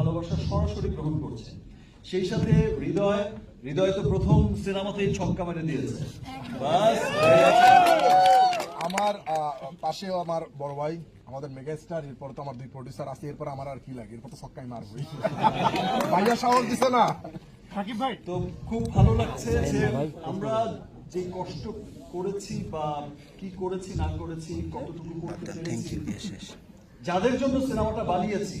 ভালোবাসা সরাসরি গ্রহণ করছে। সেই সাথে হৃদয় হৃদয় তো প্রথম সিনেমাতেই ছক্কা মেরে দিয়েছে। আমার পাশেও আমার বড় ভাই আমাদের মেগা স্টার এরপর তো আমার দুই প্রডিউসার আছে এরপর আমার আর কি লাগে? এরপর তো সক্কাই মারবই। ভাইয়া সাহস দিছে না? সাকিব ভাই। তো খুব ভালো লাগছে যে আমরা যে কষ্ট করেছি বা কি করেছি না করেছি কতটুকু করতে পেরেছি যাদের জন্য সিনেমাটা বানিয়েছি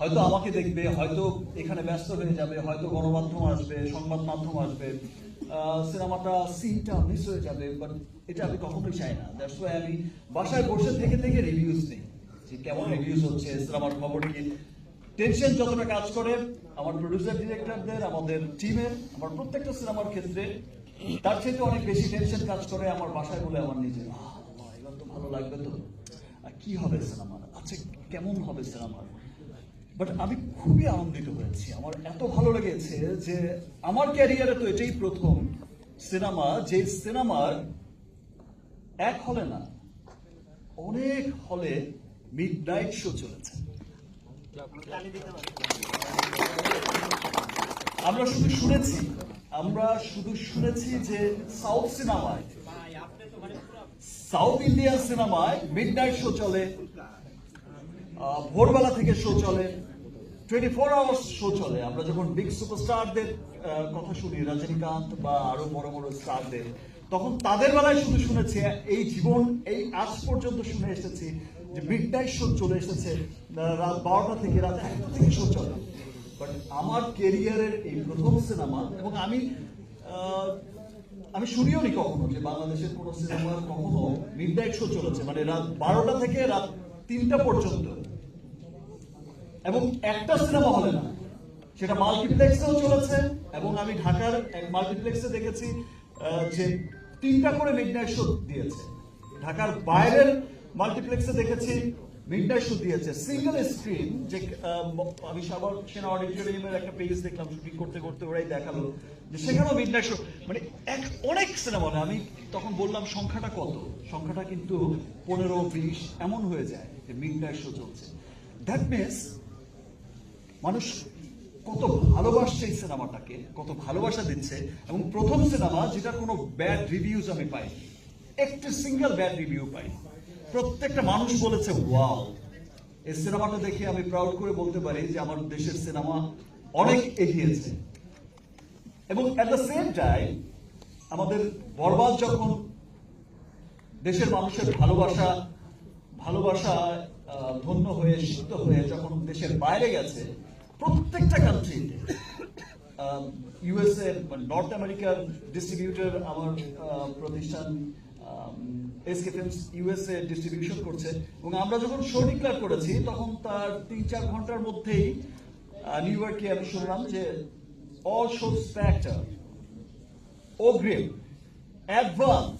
হয়তো আমাকে দেখবে, হয়তো এখানে ব্যস্ত হয়ে যাবে, হয়তো গণমাধ্যম আসবে, সংবাদ মাধ্যম আসবে সিনেমাটা সিনটা মিস হয়ে যাবে বাট এটা আমি কখনোই চাই না। দ্যাটস ওয়াই আমি বাসায় বসে থেকে থেকে রিভিউজ নেই। যে কেমন রিভিউজ হচ্ছে, সিনেমার খবর কি। টেনশন যতটা কাজ করে, আমার প্রডিউসার ডিরেক্টরদের আমাদের টিমের আমার প্রত্যেকটা সিনেমার ক্ষেত্রে, তার থেকে অনেক বেশি টেনশন কাজ করে আমার বাসায় বলে আমার নিজের এবার তো ভালো লাগবে তো। কি হবে সিনেমার? আচ্ছা কেমন হবে সিনেমার? বাট আমি খুবই আনন্দিত হয়েছি। আমার এত ভালো লেগেছে যে আমার ক্যারিয়ারে তো এটাই প্রথম সিনেমা, যে সিনেমার এক হলে না, অনেক হলে মিড নাইট শো চলেছে। আমরা শুধু শুনেছি, আমরা শুধু শুনেছি যে সাউথ সিনেমায় সাউথ ইন্ডিয়ান সিনেমায় মিড নাইট শো চলে ভোরবেলা থেকে শো চলে। টোয়েন্টি ফোর আওয়ার্স শো চলে। আমরা যখন বিগ সুপারস্টারদের কথা শুনি, রজনীকান্ত বা আরও বড় বড় স্টারদের তখন তাদের বেলায় শুধু শুনেছি, এই জীবন, এই আজ পর্যন্ত শুনে এসেছি যে মিড নাইট শো চলে এসেছে রাত বারোটা থেকে রাত একটা থেকে শো চলে। বাট আমার কেরিয়ারের এই প্রথম সিনেমা এবং আমি আমি শুনিও নি কখনো যে বাংলাদেশের কোন সিনেমার কখনো মিডনাইট শো চলেছে। মানে রাত বারোটা থেকে রাত তিনটা পর্যন্ত। এবং একটা সিনেমা হলে না। সেটা মাল্টিপ্লেক্সেও চলেছে এবং আমি ঢাকার মাল্টিপ্লেক্সে দেখেছি যে তিনটা করে মিডনাইট শো দিয়েছে। ঢাকার বাইরের মাল্টিপ্লেক্সে দেখেছি মিডনাইট শো দিয়েছে। সিঙ্গেল স্ক্রিন যে আমি সাবার সেনা অডিটোরিয়ামের একটা পেজ দেখলাম শুটিং করতে করতে ওরাই দেখাল, যে সেখানেও মিডনাইট শো মানে এক, অনেক সিনেমা আমি তখন বললাম, সংখ্যাটা কত? সংখ্যাটা কিন্তু পনেরো, বিশ, এমন হয়ে যায় যে মিডনাইট শো চলছে। দ্যাট মিনস মানুষ কত ভালোবাসছে এই সিনেমাটাকে, কত ভালোবাসা দিচ্ছে, এবং প্রথম সিনেমা যেটা কোনো ব্যাড রিভিউজ আমি পাই একটি সিঙ্গেল ব্যাড রিভিউ পাই প্রত্যেকটা মানুষ বলেছে ওয়াও এই সিনেমাটা দেখে আমি প্রাউড করে বলতে পারি যে আমার দেশের সিনেমা অনেক এগিয়েছে। এবং অ্যাট দ্য সেম টাইম আমাদের বরবাদ যখন দেশের মানুষের ভালোবাসা ভালোবাসা ধন্য হয়ে, সিদ্ধ হয়ে যখন দেশের বাইরে গেছে প্রত্যেকটা কান্ট্রিতে ইউএসএ নর্থ আমেরিকার ডিস্ট্রিবিউটর আমার আহ, প্রতিষ্ঠান এসকে ফিল্মস ইউএসএ ডিস্ট্রিবিউশন করছে। এবং আমরা যখন শো ডিক্লেয়ার করেছি তখন তার তিন চার ঘণ্টার মধ্যেই নিউ ইয়র্কে আমি শুনলাম যে অল শো স্প্যাক্টার অগ্রিম অ্যাডভান্স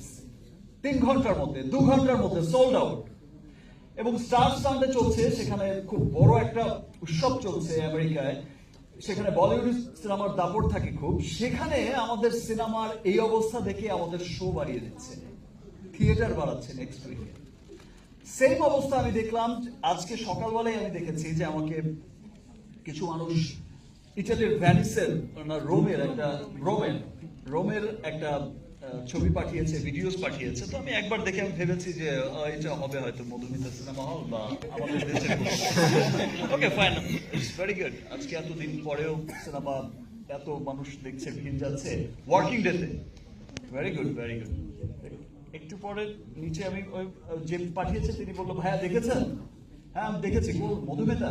তিন ঘণ্টার মধ্যে দু ঘণ্টার মধ্যে সোল্ড আউট এবং স্টার সানডে চলছে সেখানে খুব বড় একটা উৎসব চলছে আমেরিকায়। সেখানে বলিউড সিনেমার দাপট থাকে খুব। সেখানে আমাদের সিনেমার এই অবস্থা দেখে আমাদের শো বাড়িয়ে দিচ্ছে। থিয়েটার বাড়াচ্ছে নেক্সট উইকে সেম অবস্থা আমি দেখলাম, আজকে সকালবেলায় আমি দেখেছি যে আমাকে কিছু মানুষ ইটালির ভ্যানিসের রোমের একটা, রোমের রোমের একটা ছবি পাঠিয়েছে ভিডিওস পাঠিয়েছে, তো আমি একবার দেখে আমি ভেবেছি যে এটা হবে হয়তো মধুমিতা সিনেমা হল বা আমাদের দেশের okay fine it's very good আজকে এতদিন পরেও সিনেমা এত মানুষ দেখছে, ভিড় যাচ্ছে। ওয়ার্কিং ডেতে ভেরি গুড ভেরি গুড একটু পরে নিচে আমি ওই যে পাঠিয়েছে, তিনি বলল, ভাইয়া, দেখেছেন? হ্যাঁ আমি দেখেছি। মধুমিতা?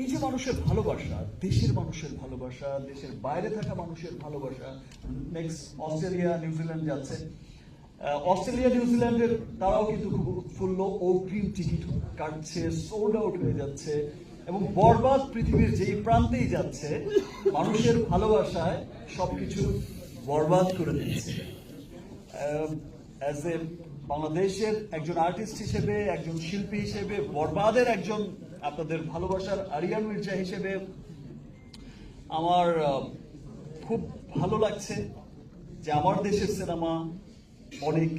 এই যে মানুষের ভালোবাসা, দেশের মানুষের ভালোবাসা, দেশের বাইরে থাকা মানুষের ভালোবাসা নেক্সট অস্ট্রেলিয়া নিউজিল্যান্ড যাচ্ছে। অস্ট্রেলিয়া নিউজিল্যান্ডের তারাও কিন্তু খুব উৎফুল্ল অগ্রিম টিকিট কাটছে সোল্ড আউট হয়ে যাচ্ছে এবং বরবাদ পৃথিবীর যেই প্রান্তেই যাচ্ছে, মানুষের ভালোবাসায় সবকিছু বরবাদ করে দিচ্ছে। অ্যাজ এ বাংলাদেশের একজন আর্টিস্ট হিসেবে, একজন শিল্পী হিসেবে, বরবাদের একজন আপনাদের ভালোবাসার আরিয়ান মির্জা হিসেবে আমার খুব ভালো লাগছে যে আমার দেশের সিনেমা অনেক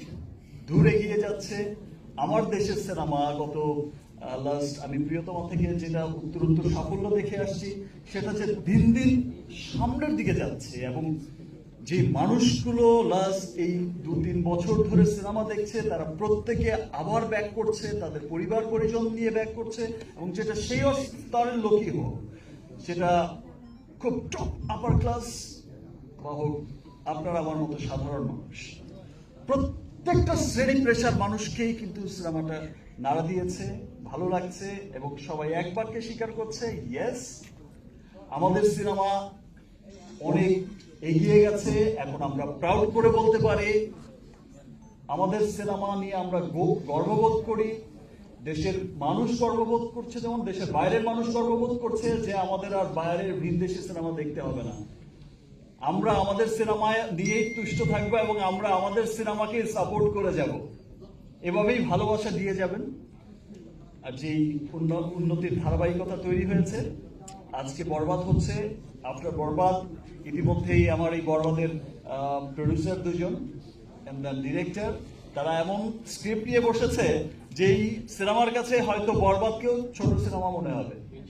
দূরে গিয়ে যাচ্ছে। আমার দেশের সিনেমা গত লাস্ট আমি প্রিয়তমা থেকে যেটা উত্তর উত্তর সাফল্য দেখে আসছি, সেটা যে দিন দিন সামনের দিকে যাচ্ছে এবং যে মানুষগুলো লাস্ট এই দু তিন বছর ধরে সিনেমা দেখছে, তারা প্রত্যেকে আবার ব্যাক করছে, তাদের পরিবার পরিজন নিয়ে ব্যাক করছে, এবং যেটা সেই স্তরের লোকই হোক, সেটা খুব টপ আপার ক্লাস বা হোক, আপনার আমার মতো সাধারণ মানুষ। প্রত্যেকটা শ্রেণি পেশার মানুষকেই কিন্তু সিনেমাটা নাড়া দিয়েছে, ভালো লাগছে, এবং সবাই একবারকে স্বীকার করছে ইয়েস আমাদের সিনেমা অনেক এগিয়ে গেছে, এখন আমরা প্রাউড করে বলতে পারি, আমাদের সিনেমা নিয়ে আমরা গর্ববোধ করি। দেশের মানুষ গর্ববোধ করছে, যেমন দেশের বাইরের মানুষ গর্ববোধ করছে যে আমাদের আর বাইরের ভিনদেশি সিনেমা দেখতে হবে না। আমরা আমাদের সিনেমা দিয়েই তুষ্ট থাকব এবং আমরা আমাদের সিনেমাকে সাপোর্ট করে যাব। এভাবেই ভালোবাসা দিয়ে যাবেন। আর যেই উন্ন- উন্নতির ধারাবাহিকতা তৈরি হয়েছে আজকে বরবাদ হচ্ছে। আফটার বরবাদ, ইতিমধ্যেই আমার এই বরবাদের প্রডিউসার দুজন ডিরেক্টর তারা এমন স্ক্রিপ্ট নিয়ে বসেছে যেই সিনেমার কাছে হয়তো বরবাদকেও ছোট সিনেমা মনে হবে।